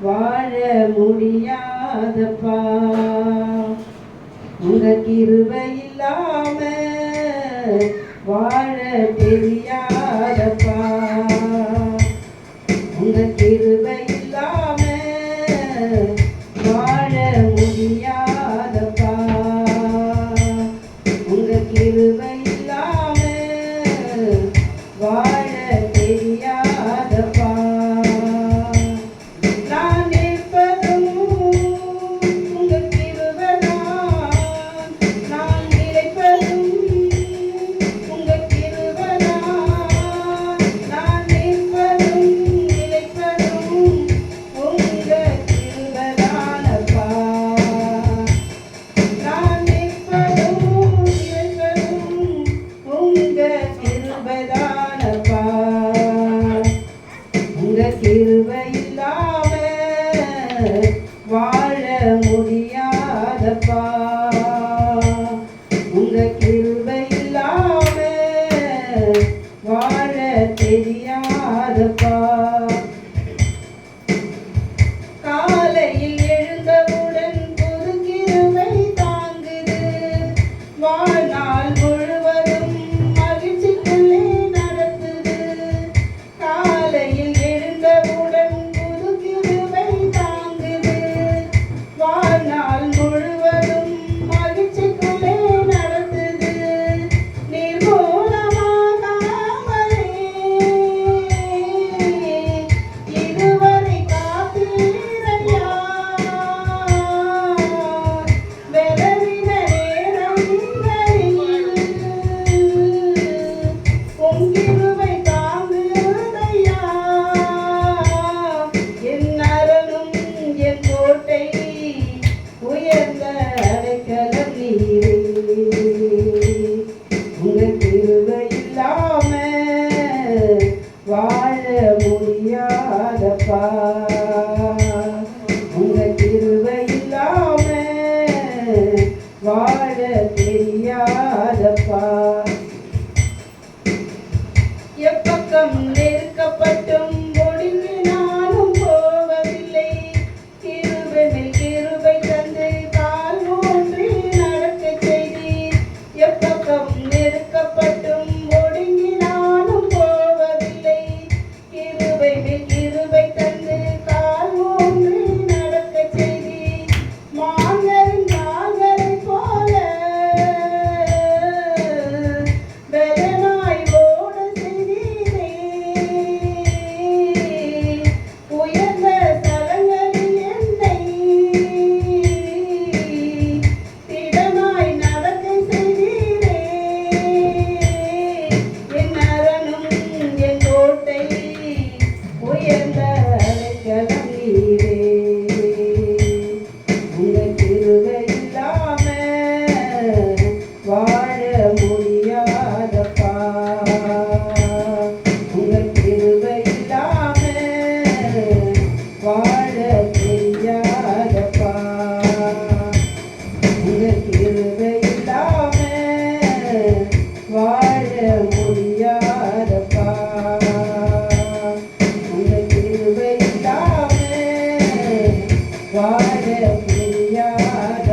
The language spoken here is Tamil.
வாழ முடியாதப்பா. உங்க கிருபை இல்லாம வாழ தெரியாதப்பா. உங்க கிருபை இல்லாம கிருவை இல்லாம வாழ முடியாதப்பா. உங்க கிருவை இல்லாம வாழ தெரியாதப்பா. அப்பா உங்க திருவை இல்லாம வாழ தெரியாதப்பா. எப்பக்கம் நெருக்கப்பட்டும் Yeah, yeah.